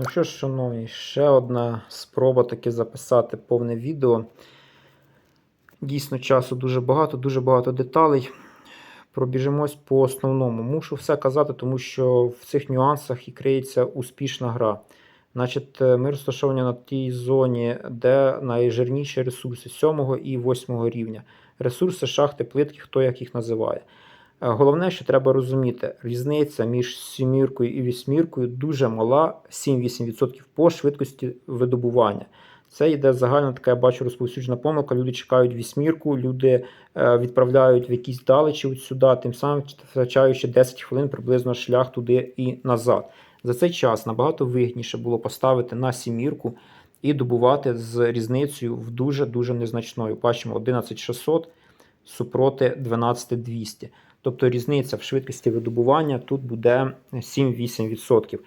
Ну що ж, шановні, ще одна спроба таки записати повне відео. Дійсно, часу дуже багато, дуже багато деталей. Пробіжимось по основному. Мушу все казати, тому що в цих нюансах і криється успішна гра. Значить, е, ми розташовані на тій зоні, де найжирніші ресурси 7 і 8 рівня. Ресурси, шахти, плитки, хто як їх називає. Головне, що треба розуміти, різниця між сіміркою і вісьміркою дуже мала 7-8% по швидкості видобування. Це йде загальна така, я бачу, розповсюджена помилка. Люди чекають вісьмірку, люди е, відправляють в якісь далечі от сюди, тим самим втрачаючи 10 хвилин приблизно шлях туди і назад. За цей час набагато вигідніше було поставити на сімірку і добувати з різницею в дуже-дуже незначною. Бачимо 11600 супроти 12200. Тобто різниця в швидкості видобування тут буде 7-8%.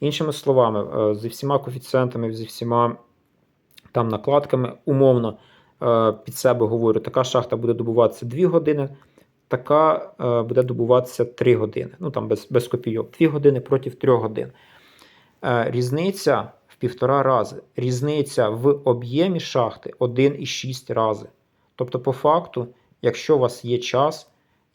Іншими словами, е, зі всіма коефіцієнтами, зі всіма там накладками, умовно е, під себе говорю, така шахта буде добуватися 2 години, така е, буде добуватися 3 години. Ну там без, без копійок. 2 години проти 3 годин. Різниця в півтора рази. Різниця в об'ємі шахти 1,6 рази. Тобто, по факту, якщо у вас є час,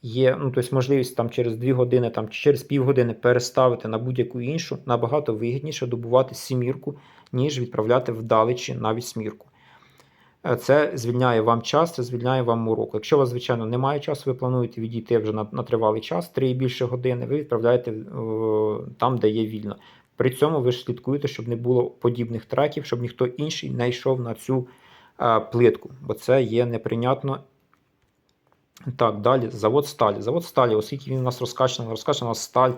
є ну, тобто можливість там через 2 години там, чи через півгодини переставити на будь-яку іншу, набагато вигідніше добувати сімірку, ніж відправляти вдалечі на вісьмірку. Е, Це звільняє вам час, це звільняє вам урок. Якщо у вас, звичайно, немає часу, ви плануєте відійти вже на, на тривалий час, 3 і більше години, ви відправляєте е, там, де є вільно. При цьому ви ж слідкуєте, щоб не було подібних треків, щоб ніхто інший не йшов на цю е, плитку, бо це є неприйнятно. Так, далі завод сталі. Завод сталі, оскільки він у нас розкачаний, розкачана сталь, е,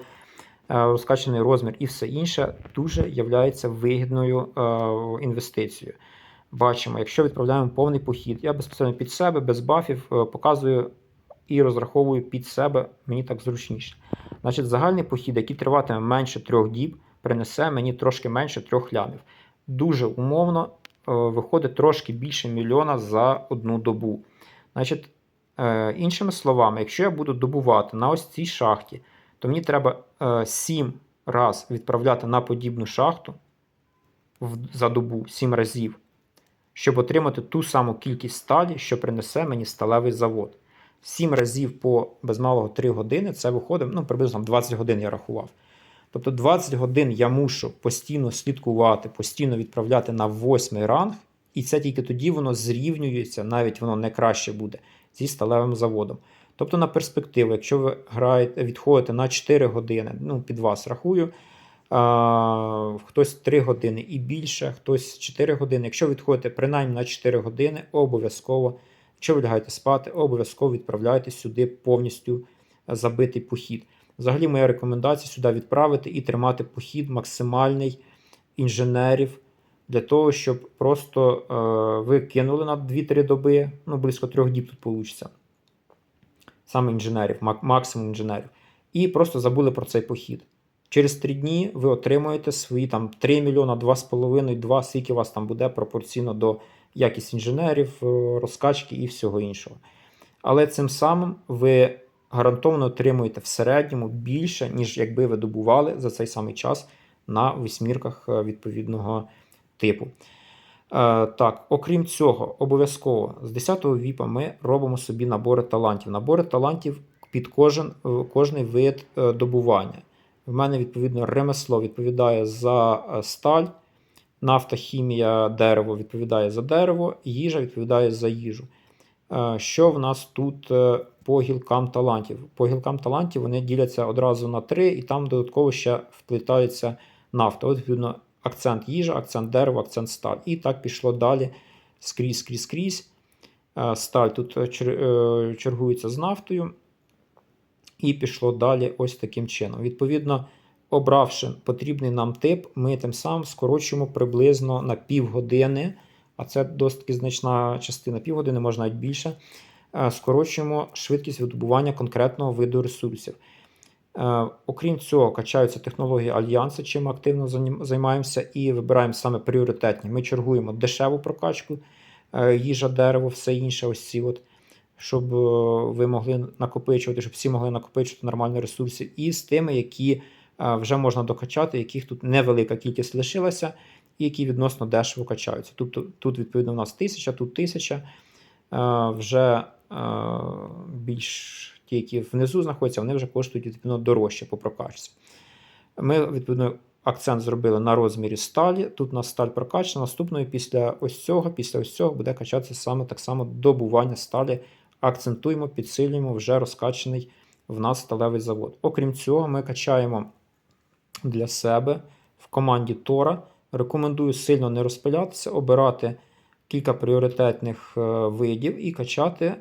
розкачаний розмір і все інше, дуже є вигідною е, інвестицією. Бачимо, якщо відправляємо повний похід, я безпосередньо під себе, без бафів, е, показую і розраховую під себе, мені так зручніше. Значить, загальний похід, який триватиме менше трьох діб, принесе мені трошки менше трьох лямів. Дуже умовно виходить трошки більше мільйона за одну добу. Значить, іншими словами, якщо я буду добувати на ось цій шахті, то мені треба е, 7 раз відправляти на подібну шахту за добу 7 разів, щоб отримати ту саму кількість сталі, що принесе мені сталевий завод. 7 разів по без малого 3 години це виходить, ну, приблизно 20 годин я рахував. Тобто 20 годин я мушу постійно слідкувати, постійно відправляти на 8 ранг, і це тільки тоді воно зрівнюється, навіть воно не краще буде зі сталевим заводом. Тобто на перспективу, якщо ви граєте, відходите на 4 години, ну під вас рахую, а, хтось 3 години і більше, хтось 4 години. Якщо відходите принаймні на 4 години, обов'язково, якщо ви лягаєте спати, обов'язково відправляйте сюди повністю забитий похід. Взагалі, моя рекомендація сюди відправити і тримати похід максимальний інженерів для того, щоб просто е, ви кинули на 2-3 доби, ну близько 3 діб тут вийде. Саме інженерів, мак- максимум інженерів. І просто забули про цей похід. Через 3 дні ви отримуєте свої там 3 мільйона, 2,5, 2, скільки у вас там буде пропорційно до якість інженерів, е, розкачки і всього іншого. Але цим самим ви гарантовано отримуєте в середньому більше, ніж якби ви добували за цей самий час на вісьмірках е, відповідного типу. Е, так, окрім цього, обов'язково з 10-го віпа ми робимо собі набори талантів. Набори талантів під кожен, кожний вид е, добування. В мене, відповідно, ремесло відповідає за е, сталь, нафта, хімія, дерево відповідає за дерево, їжа відповідає за їжу. Що в нас тут по гілкам талантів? По гілкам талантів вони діляться одразу на три, і там додатково ще вплітається нафта. От, відповідно, акцент їжа, акцент дерево, акцент сталь. І так пішло далі скрізь, скрізь, скрізь. Е, Сталь тут е, е, чергується з нафтою. І пішло далі ось таким чином. Відповідно, обравши потрібний нам тип, ми тим самим скорочуємо приблизно на півгодини, а це досить значна частина півгодини, можна навіть більше. Скорочуємо швидкість видобування конкретного виду ресурсів. Е, Окрім цього, качаються технології альянсу, чим активно займаємося, і вибираємо саме пріоритетні. Ми чергуємо дешеву прокачку, е, їжа, дерево, все інше, ось ці от, щоб е, ви могли накопичувати, щоб всі могли накопичувати нормальні ресурси, і з тими, які вже можна докачати, яких тут невелика кількість лишилася, і які відносно дешево качаються. Тобто тут, відповідно, у нас 1000, тут 1000. Е, Вже більш ті, які внизу знаходяться, вони вже коштують відповідно дорожче по прокачці. Ми, відповідно, акцент зробили на розмірі сталі. Тут у нас сталь прокачана. Наступною після ось цього, після ось цього буде качатися саме так само добування сталі. Акцентуємо, підсилюємо вже розкачаний в нас сталевий завод. Окрім цього, ми качаємо для себе в команді Тора. Рекомендую сильно не розпилятися, обирати кілька пріоритетних е, видів і качати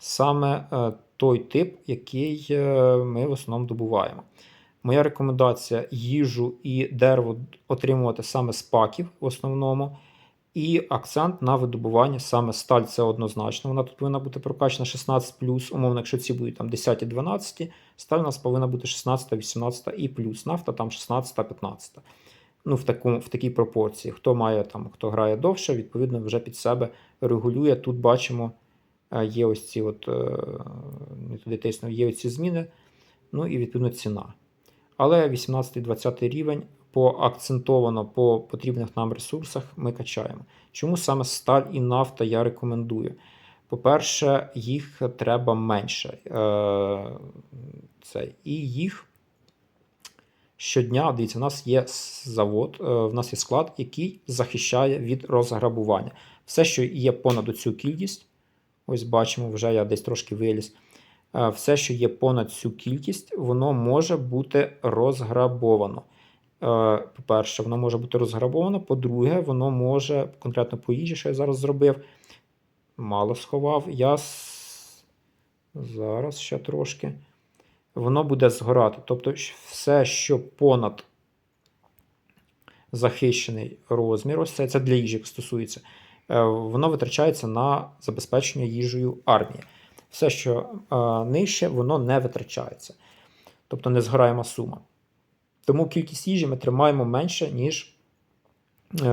саме е, той тип, який е, ми в основному добуваємо. Моя рекомендація їжу і дерево отримувати саме з паків в основному. І акцент на видобування саме сталь це однозначно. Вона тут повинна бути прокачана 16 умовно, якщо ці будуть там 10-12, сталь у нас повинна бути 16, 18 і плюс. Нафта там 16, 15. Ну, в, такому, в такій пропорції. Хто має там, хто грає довше, відповідно, вже під себе регулює. Тут бачимо, є ось ці от, е, не туди тиснув, є ці зміни, ну і відповідно ціна. Але 18-20 рівень поакцентовано по потрібних нам ресурсах ми качаємо. Чому саме сталь і нафта я рекомендую? По-перше, їх треба менше. Е, Це, і їх щодня, дивіться, у нас є завод, е, в нас є склад, який захищає від розграбування. Все, що є понад цю кількість, ось бачимо, вже я десь трошки виліз. Е, Все, що є понад цю кількість, воно може бути розграбовано. Е, По-перше, воно може бути розграбовано. По-друге, воно може, конкретно по їжі, що я зараз зробив, мало сховав. Я зараз ще трошки. Воно буде згорати. Тобто, все, що понад захищений розмір, ось це, це для їжі стосується, воно витрачається на забезпечення їжею армії. Все, що е, нижче, воно не витрачається. Тобто не згораємо сума. Тому кількість їжі ми тримаємо менше, ніж е,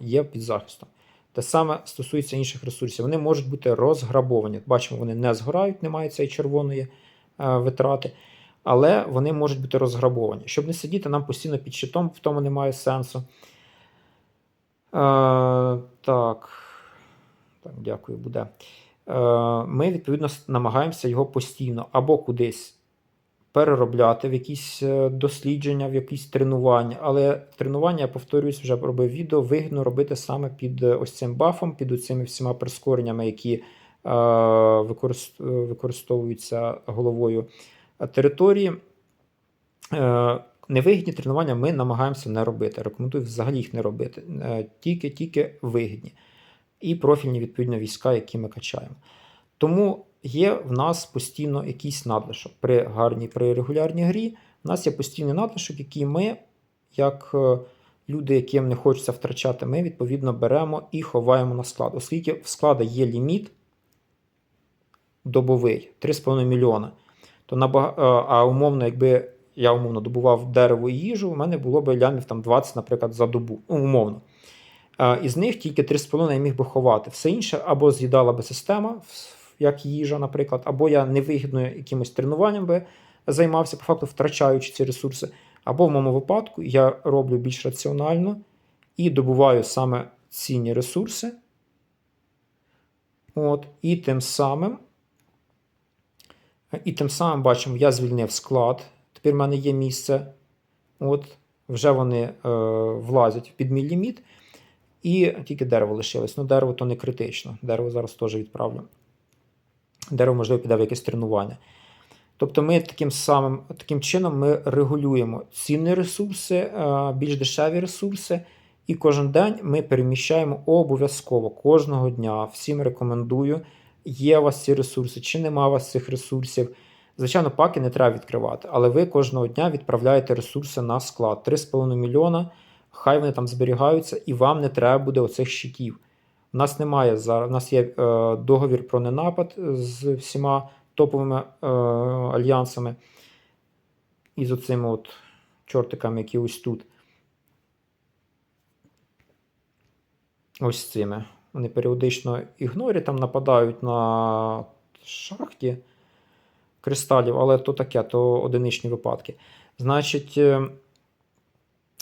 є під захистом. Те саме стосується інших ресурсів. Вони можуть бути розграбовані. Бачимо, вони не згорають, немає цієї червоної е, витрати, але вони можуть бути розграбовані. Щоб не сидіти нам постійно під щитом, в тому немає сенсу. Так. так, дякую, буде. Е, ми, відповідно, намагаємося його постійно або кудись переробляти в якісь е, дослідження, в якісь тренування. Але тренування, я повторююсь, вже робив відео, вигідно робити саме під е, ось цим бафом, під цими всіма прискореннями, які використовуються головою території. Е, Невигідні тренування ми намагаємося не робити. Рекомендую взагалі їх не робити. Е, Тільки-тільки вигідні. І профільні відповідно війська, які ми качаємо. Тому є в нас постійно якийсь надлишок. При гарній, при регулярній грі в нас є постійний надлишок, який ми, як е, люди, яким не хочеться втрачати, ми відповідно беремо і ховаємо на склад. Оскільки в склада є ліміт добовий 3,5 мільйона, то е, а умовно, якби я умовно добував дерево і їжу, у мене було б лямів там 20, наприклад, за добу. Ну, умовно. Із них тільки 3,5 я міг би ховати. Все інше або з'їдала би система, як їжа, наприклад, або я невигідно якимось тренуванням би займався, по факту втрачаючи ці ресурси. Або в моєму випадку я роблю більш раціонально і добуваю саме цінні ресурси. От, і тим самим, і тим самим бачимо, я звільнив склад. Тепер в мене є місце. От, вже вони е, влазять під мій ліміт. І тільки дерево лишилось. Ну, дерево то не критично. Дерево зараз теж відправлю. Дерево, можливо, піде в якесь тренування. Тобто ми таким самим таким чином ми регулюємо цінні ресурси, е, більш дешеві ресурси, і кожен день ми переміщаємо обов'язково кожного дня. Всім рекомендую. Є у вас ці ресурси, чи нема у вас цих ресурсів. Звичайно, паки не треба відкривати, але ви кожного дня відправляєте ресурси на склад 3,5 мільйона. Хай вони там зберігаються, і вам не треба буде оцих щитів. У нас немає зараз. У нас є е, договір про ненапад з всіма топовими е, альянсами і з оцими от чортиками, які ось тут. Ось цими. Вони періодично ігнорі там нападають на шахті кристалів, але то таке, то одиничні випадки. Значить, е,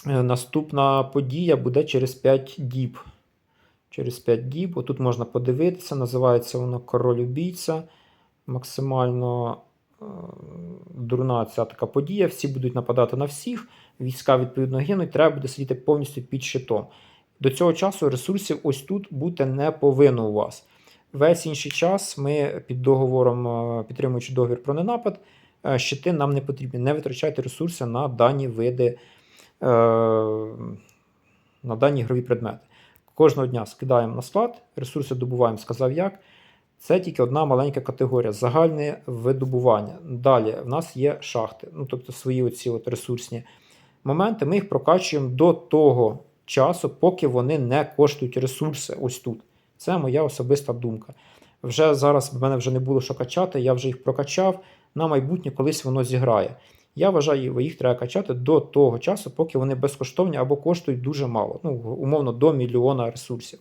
е, наступна подія буде через 5 діб. Через 5 діб. Отут можна подивитися, називається воно Король убійця. Максимально е, дурна ця така подія. Всі будуть нападати на всіх. Війська відповідно гинуть, треба буде сидіти повністю під щитом. До цього часу ресурсів ось тут бути не повинно у вас. Весь інший час ми під договором, е, підтримуючи договір про ненапад, е, щити нам не потрібні. Не витрачайте ресурси на дані види, е, на дані ігрові предмети. Кожного дня скидаємо на склад, ресурси добуваємо, сказав як. Це тільки одна маленька категорія загальне видобування. Далі в нас є шахти, ну тобто свої оці от ресурсні моменти. Ми їх прокачуємо до того часу, поки вони не коштують ресурси. Ось тут. Це моя особиста думка. Вже зараз в мене вже не було що качати, я вже їх прокачав. На майбутнє колись воно зіграє. Я вважаю, їх треба качати до того часу, поки вони безкоштовні або коштують дуже мало. Ну, умовно, до мільйона ресурсів.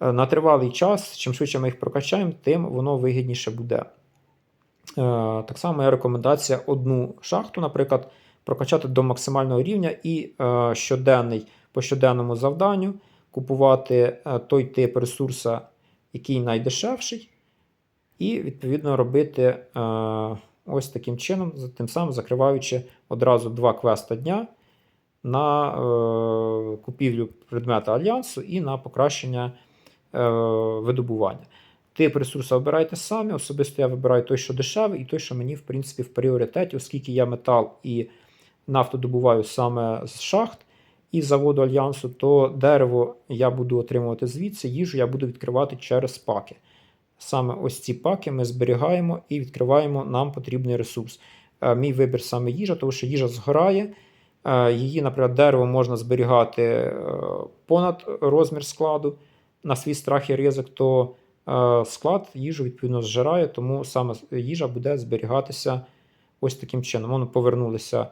Е, На тривалий час, чим швидше ми їх прокачаємо, тим воно вигідніше буде. Е, Так само моя рекомендація одну шахту, наприклад, прокачати до максимального рівня і е, щоденний по щоденному завданню купувати е, той тип ресурса, який найдешевший, і відповідно робити е, ось таким чином, тим самим закриваючи одразу два квеста дня на е, купівлю предмета альянсу і на покращення видобування. Тип ресурсу обирайте самі. Особисто я вибираю той, що дешевий, і той, що мені, в принципі, в пріоритеті, оскільки я метал і нафту добуваю саме з шахт і заводу альянсу, то дерево я буду отримувати звідси, їжу я буду відкривати через паки. Саме ось ці паки ми зберігаємо і відкриваємо нам потрібний ресурс. Е, Мій вибір саме їжа, тому що їжа згорає. Е, Її, наприклад, дерево можна зберігати е, понад розмір складу на свій страх і ризик, то склад їжу відповідно зжирає, тому саме їжа буде зберігатися ось таким чином. Воно повернулися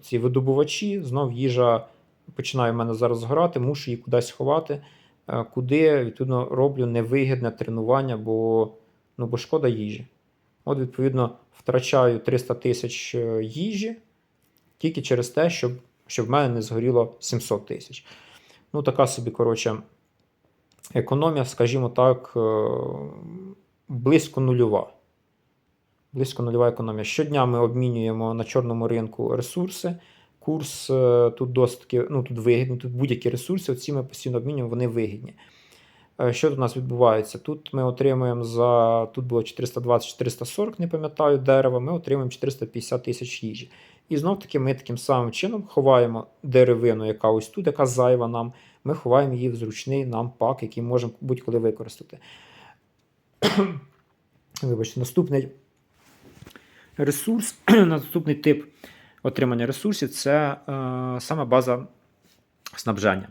ці видобувачі, знов їжа починає в мене зараз згорати, мушу її кудись ховати, е, куди відповідно роблю невигідне тренування, бо, ну, бо шкода їжі. От, відповідно, втрачаю 300 тисяч е, їжі тільки через те, щоб, щоб в мене не згоріло 700 тисяч. Ну, така собі, коротше, економія, скажімо так, е, близько нульова. Близько нульова економія. Щодня ми обмінюємо на чорному ринку ресурси. Курс е, тут досить ну, тут вигідний, тут будь-які ресурси, оці ми постійно обмінюємо, вони вигідні. Е, Що тут у нас відбувається? Тут ми отримуємо за. Тут було 420-440, не пам'ятаю, дерева, ми отримуємо 450 тисяч їжі. І знов таки ми таким самим чином ховаємо деревину, яка ось тут, яка зайва нам. Ми ховаємо її в зручний нам пак, який можемо будь-коли використати. Вибачте, наступний ресурс, наступний тип отримання ресурсів це е, саме база снабження.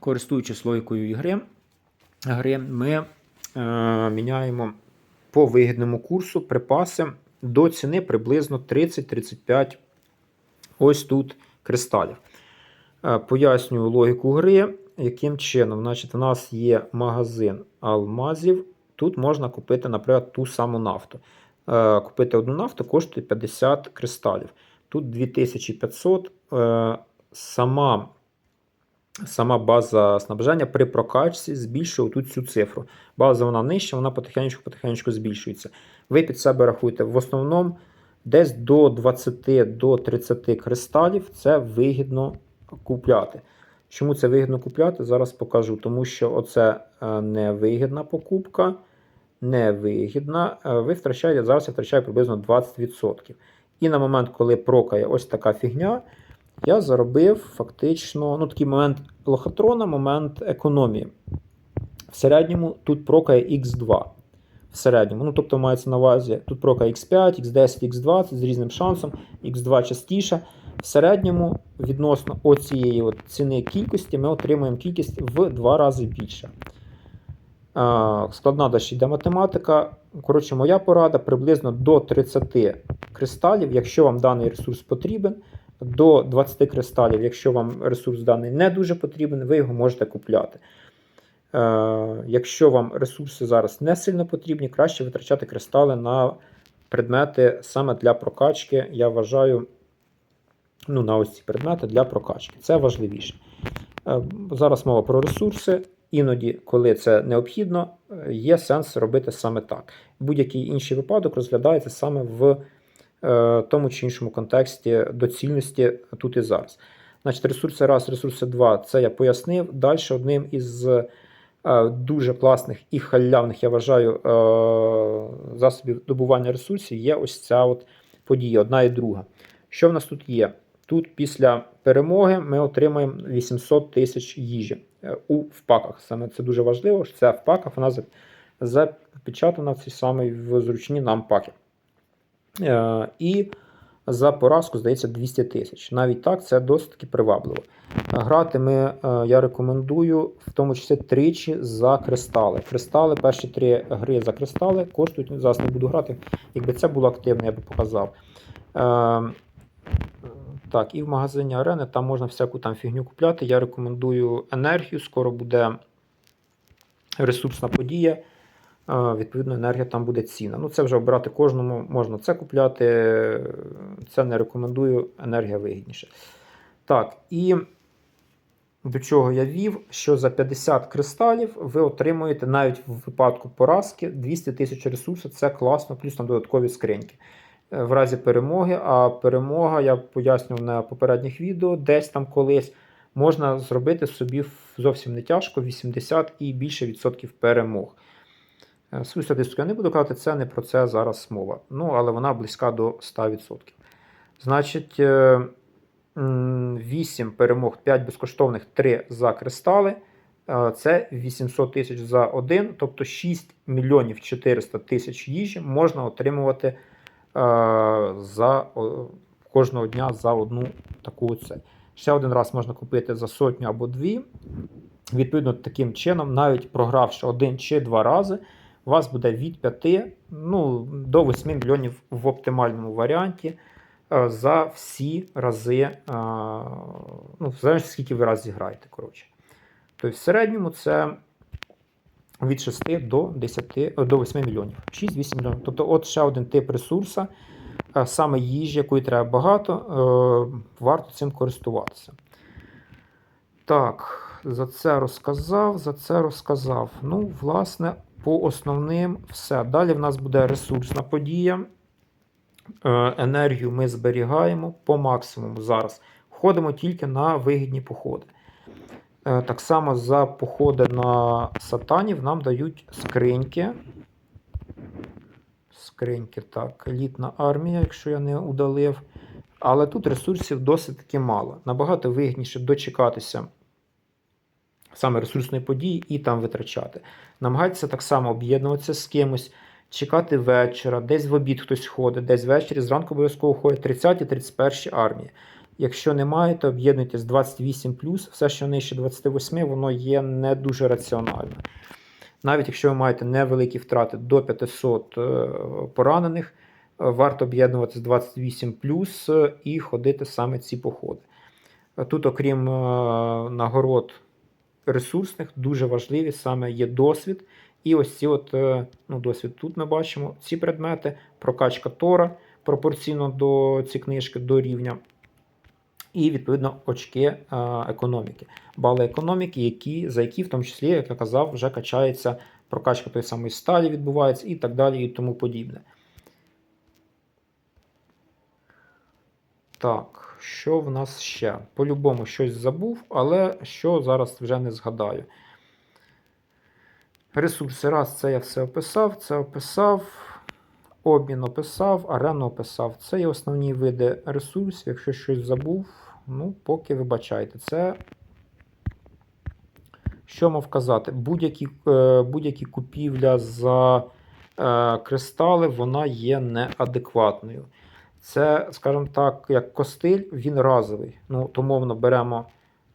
Користуючись логікою ігри, гри, ми е, міняємо по вигідному курсу припаси до ціни приблизно 30-35 ось тут кристалів. Е, Пояснюю логіку гри, яким чином. Значить, У нас є магазин алмазів. Тут можна купити, наприклад, ту саму нафту. Е, Купити одну нафту коштує 50 кристалів. Тут 2500. Е, Сама, сама база снабження при прокачці збільшує тут цю цифру. База вона нижча, вона потихеньку-потихеньку збільшується. Ви під себе рахуєте. В основному десь до 20 до 30 кристалів це вигідно купляти. Чому це вигідно купляти? Зараз покажу. Тому що оце е, невигідна покупка. Невигідна. Е, Ви втрачаєте, зараз я втрачаю приблизно 20%. І на момент, коли прокає ось така фігня, я заробив фактично ну, такий момент лохотрона, момент економії. В середньому тут прокає X2. В середньому. Ну, тобто мається на увазі, тут прокає X5, X10, X20 з різним шансом, X2 частіше. В середньому відносно оцієї от ціни кількості ми отримуємо кількість в два рази більше. А, Складна йде математика. Коротше, моя порада приблизно до 30 кристалів, якщо вам даний ресурс потрібен, до 20 кристалів, якщо вам ресурс даний не дуже потрібен, ви його можете купляти. Е, Якщо вам ресурси зараз не сильно потрібні, краще витрачати кристали на предмети саме для прокачки, я вважаю, ну, на ось ці предмети для прокачки. Це важливіше. Е, Зараз мова про ресурси. Іноді, коли це необхідно, е, є сенс робити саме так. Будь-який інший випадок розглядається саме в е, тому чи іншому контексті доцільності тут і зараз. Значить, ресурси раз, ресурси два це я пояснив. Далі одним із е, дуже класних і халявних, я вважаю, е, засобів добування ресурсів є ось ця от подія, одна і друга. Що в нас тут є? Тут після перемоги ми отримаємо 800 тисяч їжі у впаках. Саме це дуже важливо, що це в паках вона запечатана в цій самій в зручні нам паки. Е, І за поразку, здається, 200 тисяч. Навіть так, це досить привабливо. Грати ми, е, я рекомендую, в тому числі тричі за кристали. Кристали, перші три гри за кристали коштують, зараз не буду грати. Якби це було активно, я би показав. Так, і в магазині Арени там можна всяку там фігню купляти. Я рекомендую енергію. Скоро буде ресурсна подія. Е, Відповідно, енергія там буде ціна. Ну, це вже обирати кожному, можна це купляти. Це не рекомендую, енергія вигідніше. Так, і до чого я вів, що за 50 кристалів ви отримуєте навіть в випадку поразки 200 тисяч ресурсів. Це класно, плюс там додаткові скриньки. Е, В разі перемоги, а перемога, я пояснював на попередніх відео, десь там колись можна зробити собі зовсім не тяжко 80 і більше відсотків перемог. Е, Свою статистику я не буду казати, це не про це зараз мова. Ну, але вона близька до 100%. Значить, е, 8 перемог, 5 безкоштовних, 3 за кристали. Е, Це 800 тисяч за один, тобто 6 мільйонів 400 тисяч їжі можна отримувати е, за кожного дня за одну таку це. Ще один раз можна купити за сотню або дві. Відповідно, таким чином, навіть програвши один чи два рази, у вас буде від 5 ну, до 8 мільйонів в оптимальному варіанті е, за всі рази, е, ну, залежно скільки ви разів зіграєте. Коротше. Тобто в середньому це від 6 до 10, е, до 8 мільйонів. 6-8 мільйонів. Тобто, от ще один тип ресурсу, е, саме їжі, якої треба багато, е, варто цим користуватися. Так, за це розказав, за це розказав. Ну, власне, по основним все. Далі в нас буде ресурсна подія. Енергію ми зберігаємо по максимуму зараз. Ходимо тільки на вигідні походи. Е, Так само за походи на сатанів нам дають скриньки. Скриньки, так, елітна армія, якщо я не удалив. Але тут ресурсів досить таки мало. Набагато вигідніше дочекатися саме ресурсної події і там витрачати. Намагайтеся так само об'єднуватися з кимось, чекати вечора, десь в обід хтось ходить, десь ввечері, зранку обов'язково ходять 30-31 армії. Якщо немає, то об'єднуйтесь 28 все, що нижче 28, воно є не дуже раціонально. Навіть якщо ви маєте невеликі втрати до 500 е, поранених, е, варто об'єднуватися 28 е, і ходити саме ці походи. Тут, окрім нагород ресурсних, дуже важливі саме є досвід. І ось ці от, ну, досвід тут ми бачимо ці предмети, прокачка Тора пропорційно до цієї книжки, до рівня. І, відповідно, очки е, економіки. Бали економіки, які, за які, в тому числі, як я казав, вже качається прокачка тої самої сталі відбувається і так далі, і тому подібне. Так, що в нас ще? По-любому щось забув, але що зараз вже не згадаю. Ресурси раз, це я все описав, це описав. Обмін описав, арену описав. Це є основні види ресурсів. Якщо щось забув, ну, поки вибачайте. Це, що мав казати, будь-які е, будь-які купівля за е, кристали, вона є неадекватною. Це, скажімо так, як костиль, він разовий. Ну, то мовно беремо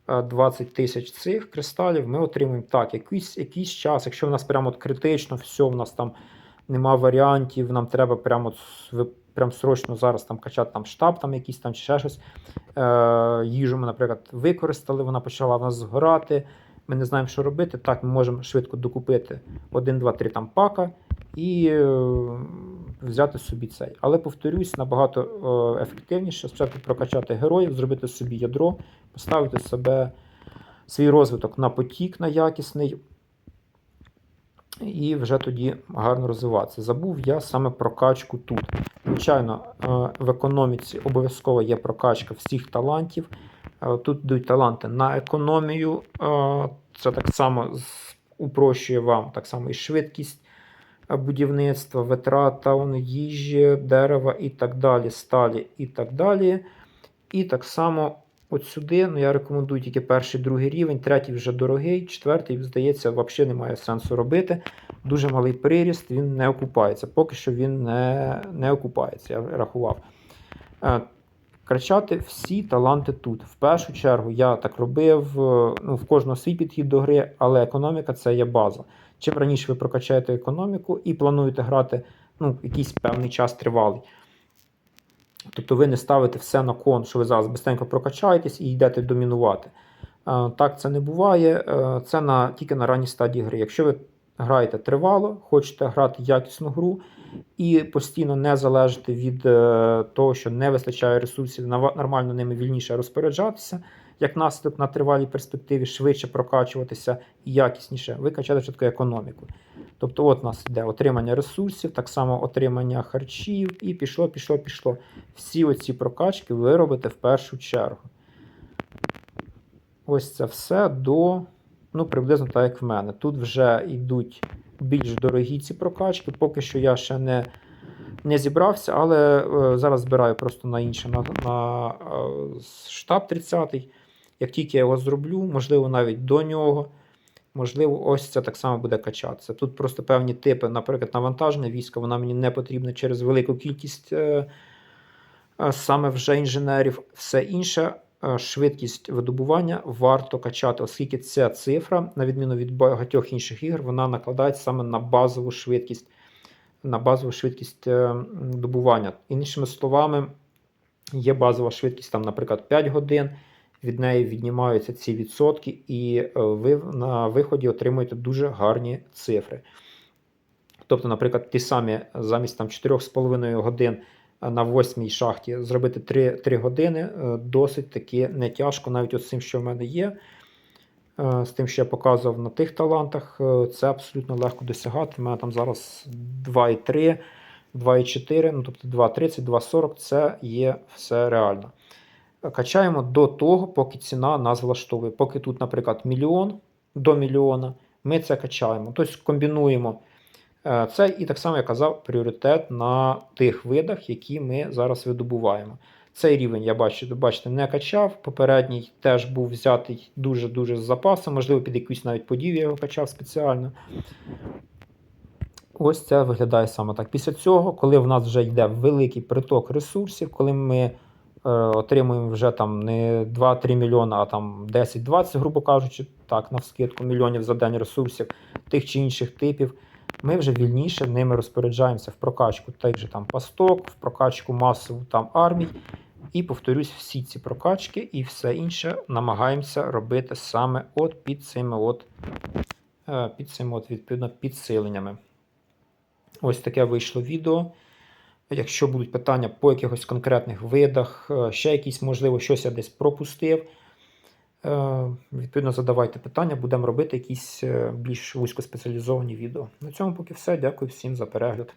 е, 20 тисяч цих кристалів, ми отримуємо так, якийсь, якийсь час, якщо в нас прямо от критично, все, в нас там нема варіантів, нам треба прямо, от прям срочно зараз там качати там штаб, там якийсь там чи ще щось. Е, їжу ми, наприклад, використали, вона почала в нас згорати. Ми не знаємо, що робити. Так, ми можемо швидко докупити 1, 2, 3 там пака і е, взяти собі цей. Але повторюсь, набагато е, ефективніше спочатку прокачати героїв, зробити собі ядро, поставити себе свій розвиток на потік, на якісний, і вже тоді гарно розвиватися. Забув я саме прокачку тут. Звичайно, е, в економіці обов'язково є прокачка всіх талантів. Е, Тут йдуть таланти на економію. е, Це так само упрощує вам так само і швидкість будівництва, витрата їжі, дерева і так далі, сталі і так далі. І так само от сюди, ну я рекомендую тільки перший, другий рівень, третій вже дорогий, четвертий, здається, взагалі немає сенсу робити. Дуже малий приріст, він не окупається. Поки що він не, не окупається, я рахував. Е, Кричати всі таланти тут. В першу чергу я так робив, е, ну, в кожного свій підхід до гри, але економіка це є база. Чим раніше ви прокачаєте економіку і плануєте грати ну, якийсь певний час тривалий. Тобто ви не ставите все на кон, що ви зараз безстенько прокачаєтесь і йдете домінувати. Е, Так це не буває. Е, Це на, тільки на ранній стадії гри. Якщо ви граєте тривало, хочете грати якісну гру і постійно не залежите від е, того, що не вистачає ресурсів, нормально ними вільніше розпоряджатися, як наслідок на тривалій перспективі, швидше прокачуватися і якісніше, ви качаєте чітко економіку. Тобто, от у нас йде отримання ресурсів, так само отримання харчів, і пішло, пішло, пішло. Всі оці прокачки ви робите в першу чергу. Ось це все до, ну, приблизно так, як в мене. Тут вже йдуть більш дорогі ці прокачки. Поки що я ще не, не зібрався, але е, зараз збираю просто на інше, на, на е, штаб 30 Як тільки я його зроблю, можливо, навіть до нього. Можливо, ось це так само буде качатися. Тут просто певні типи, наприклад, навантаження війська, вона мені не потрібна через велику кількість е, е, саме вже інженерів. Все інше, е, швидкість видобування варто качати, оскільки ця цифра, на відміну від багатьох інших ігор, вона накладається саме на базову швидкість, на базову швидкість добування. Іншими словами, є базова швидкість, там, наприклад, 5 годин. Від неї віднімаються ці відсотки, і е, ви на виході отримуєте дуже гарні цифри. Тобто, наприклад, ті самі замість там 4,5 годин е, на восьмій шахті зробити 3, 3 години е, досить таки не тяжко, навіть з цим, що в мене є. З тим, що я показував на тих талантах, це абсолютно легко досягати. У мене там зараз 2,3, 2,4, ну тобто 2,30, 2,40 це є все реально. Качаємо до того, поки ціна нас влаштовує. Поки тут, наприклад, мільйон до мільйона, ми це качаємо. Тобто комбінуємо е, це і так само я казав, пріоритет на тих видах, які ми зараз видобуваємо. Цей рівень я бачу, бачите, не качав. Попередній теж був взятий дуже-дуже з запасом, можливо, під якусь навіть подію я його качав спеціально. Ось це виглядає саме так. Після цього, коли в нас вже йде великий приток ресурсів, коли ми отримуємо вже там не 2-3 мільйони, а там 10-20, грубо кажучи, так, навскидку мільйонів за день ресурсів тих чи інших типів, ми вже вільніше ними розпоряджаємося в прокачку тих же там пасток, в прокачку масову там армій. І повторюсь, всі ці прокачки і все інше намагаємося робити саме от під цими от, е, під цими от відповідно підсиленнями. Ось таке вийшло відео. Якщо будуть питання по якихось конкретних видах, е, ще якісь, можливо, щось я десь пропустив. е, Відповідно, задавайте питання, будемо робити якісь е, більш вузькоспеціалізовані відео. На цьому поки все. Дякую всім за перегляд.